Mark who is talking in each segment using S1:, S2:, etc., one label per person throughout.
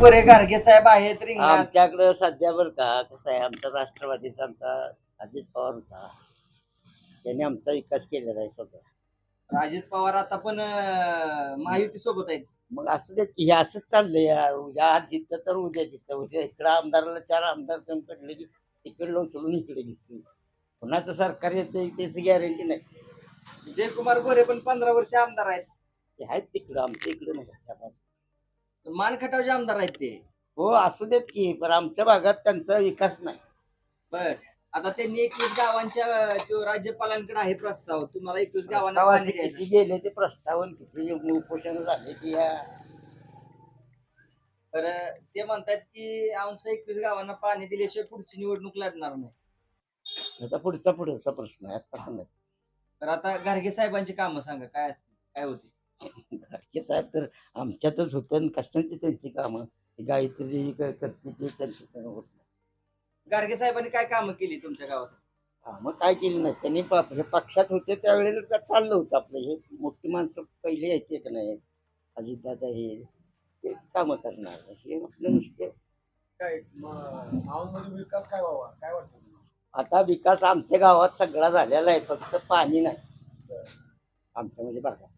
S1: गोरे गार्गे साहेब आहेत रिंगणात.
S2: आमच्याकडं सध्या बरं का कसं आहे आमचा राष्ट्रवादीचा आमचा अजित पवार होता. त्याने आमचा विकास केलेला आहे सगळं.
S1: अजित पवार आता पण महायुती सोबत आहेत.
S2: मग असं देत की हे असंच चाललंय. या. उद्या आज जिथं तर उद्या तिथं उद्या इकडं आमदाराला चार आमदार कमी पडले की तिकडलं उचलून इकडे घेतो कुणाचं सरकार येतं त्याची गॅरंटी नाही.
S1: जयकुमार गोरे पण पंधरा वर्ष आमदार आहेत.
S2: ते आहेत तिकडं आमच्या इकडं नाही.
S1: मानखटावचे आमदार आहेत ते.
S2: हो असू देत की पण आमच्या भागात त्यांचा विकास नाही.
S1: बर. आता त्यांनी एकवीस गावांच्या राज्यपालांकडे आहे प्रस्ताव तुम्हाला एकवीस गावांना पाणी द्यायचं.
S2: किती गेले ते प्रस्तावन किती उपोषण झाले की या.
S1: तर ते म्हणतात की आमचं एकवीस गावांना पाणी दिल्याशिवाय पुढची निवडणूक लढणार नाही.
S2: आता पुढचा पुढचा प्रश्न आहे आता सांगा.
S1: तर आता गार्गे साहेबांची कामं सांगा काय असते काय होते
S2: गाडगे साहेब तर आमच्यातच होतं आणि कशांची त्यांची कामं? गायत्री देवी करते ते त्यांची होत नाही.
S1: गार्गे साहेबांनी काय कामं केली तुमच्या गावात?
S2: कामं काय केली नाही. त्यांनी प- हे पक्षात होते त्यावेळेला का चाललं होतं आपलं. हे मोठी माणसं पहिले यायचे का नाही अजितदादा हे ते कामं करणार. हे आपलं नुसते.
S3: काय मध्ये विकास काय व्हावा? काय वाटतं
S2: आता विकास आमच्या गावात सगळा झालेला आहे. फक्त पाणी नाही. आमच्या म्हणजे भागात.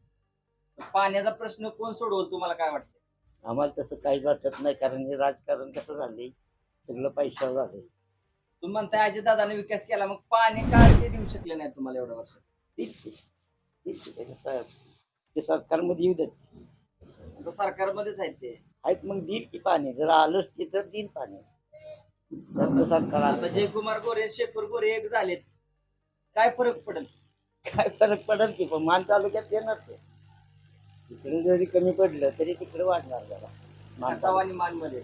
S1: पाण्याचा प्रश्न कोण सोडवल तुम्हाला काय वाटतं
S2: आम्हाला तसं काहीच वाटत नाही कारण हे राजकारण कसं झालंय? सगळं पैशावर झालंय.
S1: तुम्ही म्हणताय अजित दादाने विकास केला मग पाणी का ते देऊ शकले नाही तुम्हाला एवढ्या वर्ष
S2: ते सरकारमध्ये येऊ देत
S1: आता सरकारमध्येच आहेत ते.
S2: आहेत मग देईल की पाणी. जर आलंच ते तर देईल पाणी. त्यांचं सरकार
S1: आता
S2: आलं
S1: जयकुमार गोरे शेखर गोरे एक झालेत. काय फरक पडेल?
S2: काय फरक पडत की पण मान तालुक्यात येणार ते. इकडे जरी कमी पडलं तरी तिकडे वाढणार जरा.
S1: आणि मानमध्ये.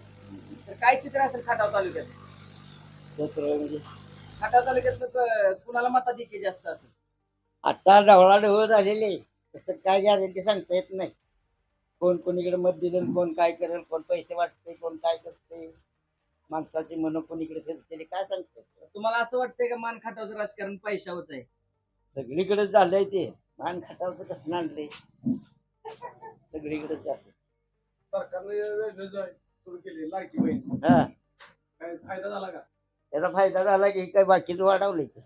S1: तर काय चित्र असेल खटाव तालुक्यात?
S2: म्हणजे?
S1: खटाव तालुक्यात क- कुणाला मताधिक्य जास्त असेल?
S2: आता ढवळाढवळ झालेले तसं काय गॅरंटी सांगता येत नाही. कोण कोणीकडे मत दिलं आणि कोण काय करेल कोण पैसे वाटते कोण काय करते माणसाची मन कोणीकडे फिरते काय सांगता येत नाही.
S1: तुम्हाला असं वाटतंय का मान खटावचं राजकारण पैशावच आहे?
S2: सगळीकडे झालंय ते. मान खाटावचं कसं आणलंय सगळीकडेच आहे
S3: सरकारने योजना सुरू केली लाडकी बहीण.
S2: हा.
S3: काय फायदा झाला का?
S2: त्याचा फायदा झाला की काय बाकीचं वाढवलंय की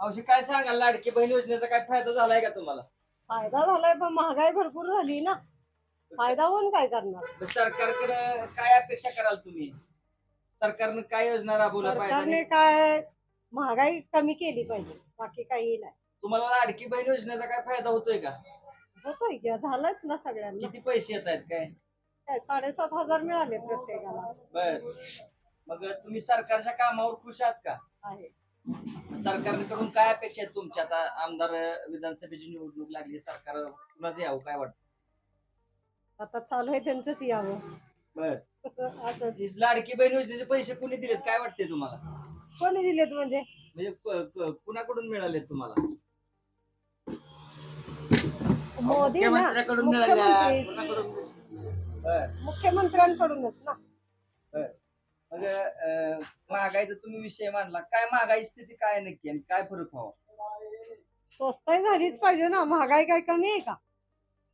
S1: अवशी काय सांगाल? लाडकी बहीण योजनेचा काय फायदा झालाय का तुम्हाला?
S4: फायदा झालाय पण महागाई भरपूर झाली ना. फायदा होऊन काय करणार?
S1: सरकारकडे काय अपेक्षा कराल तुम्ही? सरकारनं काय योजना राबवल्या
S4: सरकारने काय महागाई कमी केली पाहिजे बाकी काही नाही.
S1: तुम्हाला लाडकी बहीण योजनेचा काय फायदा होतोय का?
S4: होतोय की झालंच ना सगळ्यांना.
S1: किती पैसे येत आहेत काय?
S4: काय साडेसात हजार मिळाले प्रत्येकाला.
S1: बर. मग तुम्ही सरकारच्या कामावर खुश आहात का?
S4: आहे.
S1: सरकारकडून काय अपेक्षा आहेत तुमच्या? आता आमदार विधानसभेची निवडणूक लागली सरकार कुणाचं यावं काय वाटतं?
S4: आता चालू आहे त्यांचंच यावं.
S1: बर.
S4: असं.
S1: ही लाडकी बहीण योजनेचे पैसे कुणी दिलेत? काय वाटते तुम्हाला?
S4: कोणी दिलेत म्हणजे?
S1: म्हणजे क- क- कुणाकडून मिळालेत तुम्हाला?
S4: मोदी ना
S2: मुख्यमंत्र्याकडून मिळाल्या.
S4: मुख्यमंत्री
S2: कोणाकडून
S1: बर
S4: मुख्यमंत्र्यांकडूनच ना.
S1: मग अं, महागाईचा तुम्ही विषय मांडला. काय महागाई स्थिती काय नक्की आणि काय फरक व्हावा?
S4: स्वस्ताई झालीच पाहिजे ना. महागाई काय कमी आहे का?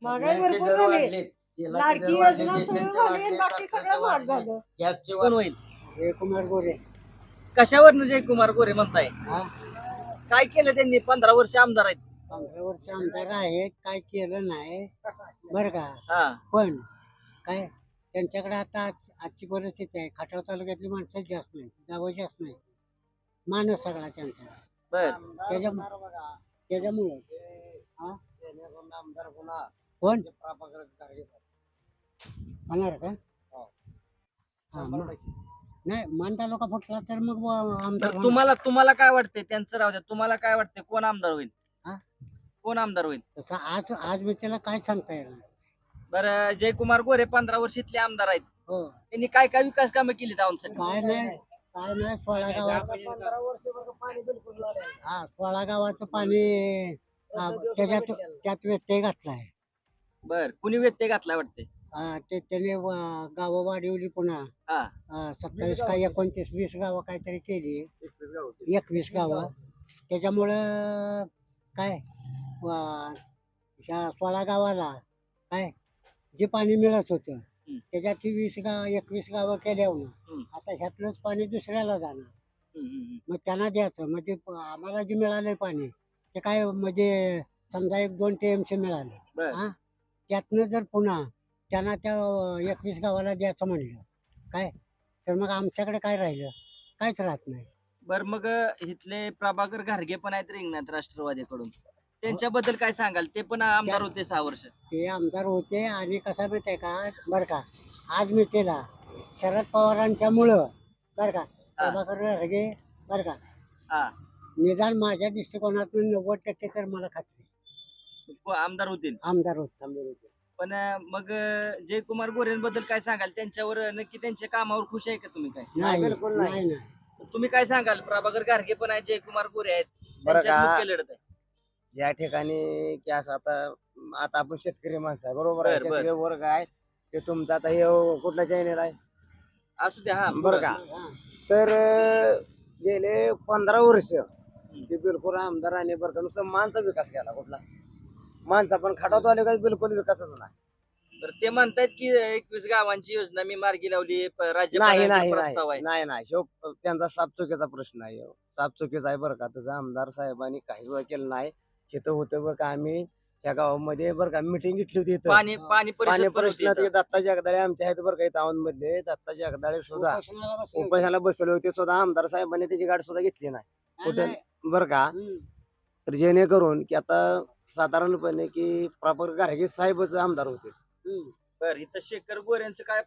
S4: महागाई भरपूर झाली.
S2: वाढलेत. तेलाचे
S4: लाडकी
S2: दर
S4: योजना सुरू
S2: डिझेलचे
S4: झाली आणि बाकी सगळं महाग झालं.
S2: गॅसचे
S1: कोण
S2: वाढले.
S1: होईल?
S2: जयकुमार गोरे.
S1: कशावरनं जयकुमार गोरे म्हणताय?
S2: हा?
S1: काय केलं त्यांनी? पंधरा वर्ष आमदार आहेत.
S5: पंधरा वर्ष आमदार आहेत काय केलं नाही. बर का?
S1: हा.
S5: पण काय त्यांच्याकडे आता आज- आजची परिस्थिती आहे. खटाव तालुक्यातली माणसं जास्त नाही गावं जास्त नाही मानस सगळा त्यांचा.
S1: बर.
S5: त्याच्या त्याच्यामुळं. कोण? होणार का? हा, मग. नाही मान तालुका फुटला तर मग व- आमदार
S1: तर
S5: होणार.
S1: तुम्हाला तुम्हाला काय वाटतंय? त्यांचं राहू द्या. तुम्हाला काय वाटतंय? कोण आमदार होईल?
S5: हा?
S1: कोण आमदार होईल?
S5: तसं आज आज मी त्याला काय सांगता येणार?
S1: बरं जयकुमार गोरे पंधरा वर्ष इथले आमदार आहेत.
S5: हो.
S1: त्यांनी काय काय विकास कामं केली जाऊनसाठी
S5: काय नाही काय नाही सोळा गावाचं हा सोळा गावाचं पाणी हा, त्याच्यात त्यात व्यत्यय घातलाय.
S1: बर कुणी व्यत्यय घातलाय वाटते
S5: हा, ते त्याने वा- गावं वाढवली पुन्हा.
S1: हा.
S5: सत्तावीस का एकोणतीस वीस गावं काहीतरी केली. एकवीस गावं. त्याच्यामुळं काय? वा- ह्या सोळा गावाला काय जे पाणी मिळत होतं त्याच्यात ती वीस गाव एकवीस गावं केल्यावर
S1: हम्म.
S5: आता ह्यातलंच पाणी दुसऱ्याला जाणार.
S1: हम्म, हम्म, हम्म.
S5: मग त्यांना द्यायचं म्हणजे प- आम्हाला जे मिळालंय पाणी ते काय म्हणजे समजा एक दोन टीएमचे मिळाले.
S1: बर.
S5: हा? त्यातनं जर पुन्हा त्यांना त्या एकवीस गावाला द्यायचं म्हणलं काय? तर मग आमच्याकडे काय राहिलं? काहीच राहत नाही.
S1: बर मग इथले प्रभाकर घारगे पण आहेत रिंगणात राष्ट्रवादीकडून. त्यांच्याबद्दल काय सांगाल? ते पण आमदार होते सहा वर्ष.
S5: ते आमदार होते आणि कसा माहीत आहे का? बरं का आज मी त्याला शरद पवारांच्या मुळं बरं का? प्रभाकर घरगे बरं का?
S1: हा.
S5: निदान माझ्या दृष्टिकोनातून नव्वद टक्के तर मला खात्री
S1: आमदार होतील.
S5: आमदार होत आमदार होते.
S1: पण मग जयकुमार गोरेंबद्दल काय सांगाल? त्यांच्यावर नक्की त्यांच्या कामावर खुश आहे का तुम्ही काय?
S5: नाही
S2: बिलकुल नाही.
S1: तुम्ही काय सांगाल? प्रभाकर घारगे पण आहेत जयकुमार गोरे आहेत.
S6: बरं
S1: त्यांच्यात? मुख्य लढत आहे.
S6: या ठिकाणी की असं आता आता आपण शेतकरी माणसं आहे बरोबर आहे?
S1: बर, बर.
S6: शेतकरी वर्ग आहे ते तुमचा आता हे कुठला चॅनेल आहे?
S1: असू द्या हा
S6: बरं का? तर अं, गेले पंधरा वर्ष ते बिलकुल आमदाराने बरं का नुसतं माणसा विकास केला कुठला. माणसा पण खटावतो आले का बिलकुल विकासच नाही.
S1: बरं ते म्हणतायत की एकवीस गावांची योजना मी मार्गी लावली प-
S6: नाही
S1: राज्यपालांचा
S6: नाही
S1: प्रस्ताव
S6: नाही
S1: आहे.
S6: नाही नाही. शेव त्यांचा साप चुकीचा प्रश्न आहे. साप चुकीचा आहे बरं का. त्याचा आमदार साहेबांनी काहीच केलं नाही. तिथं होतं बरं का आम्ही त्या गावामध्ये बरं का मिटिंग घेतली होती इथं
S1: पाणी पाणी
S6: पाणी
S1: परिषद इथं.
S6: दत्ता जगदाळे आमच्या आहेत बरं काही तावून मधले दत्ता जगदाळे सुद्धा
S5: उपोषणाला बसले होते.
S6: सुद्धा आमदार साहेबांनी त्याची गाडी सुद्धा घेतली नाही कुठे. बरं का. तर जेणेकरून की आता साधारणपणे की प्रॉपर गारगे साहेबच आमदार होते.
S1: बरं इथं शेखर गोरेंचं काय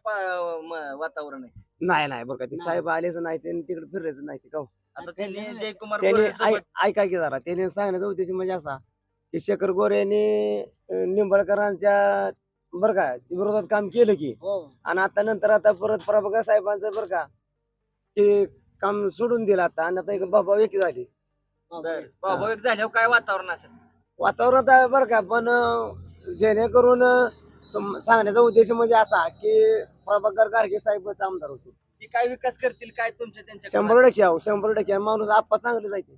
S1: वातावरण आहे
S6: नाही नाही बरं का ते. साहेब आलेच नाही ते तिकडे फिरायचं नाही ते का हो.
S1: आता त्यांनी जयकुमार
S6: त्याने
S1: गोरे
S6: ऐ- ऐका की जरा. त्याने सांगण्याचा उद्देश म्हणजे असा की शेखर गोरे यांनी अं, निंबाळकरांच्या बरं का विरोधात काम केलं की.
S5: हो.
S6: आणि आता नंतर आता परत प्रभाकर साहेबांचं बरं का की काम सोडून दिलं आता. आणि आता एक बाबा एक झाली.
S1: स्वाभाविक झाल्यावर काय वातावरण असेल?
S6: वातावरण आहे बरं का पण अं, जेणेकरून अं, तुम- सांगण्याचा उद्देश म्हणजे असा की प्रभाकर गारगे साहेबच आमदार होते.
S1: ती काय विकास करतील काय तुमच्या त्यांच्या
S6: शंभर टक्के आहो शंभर टक्के माणूस आप्पा चांगले जायचे.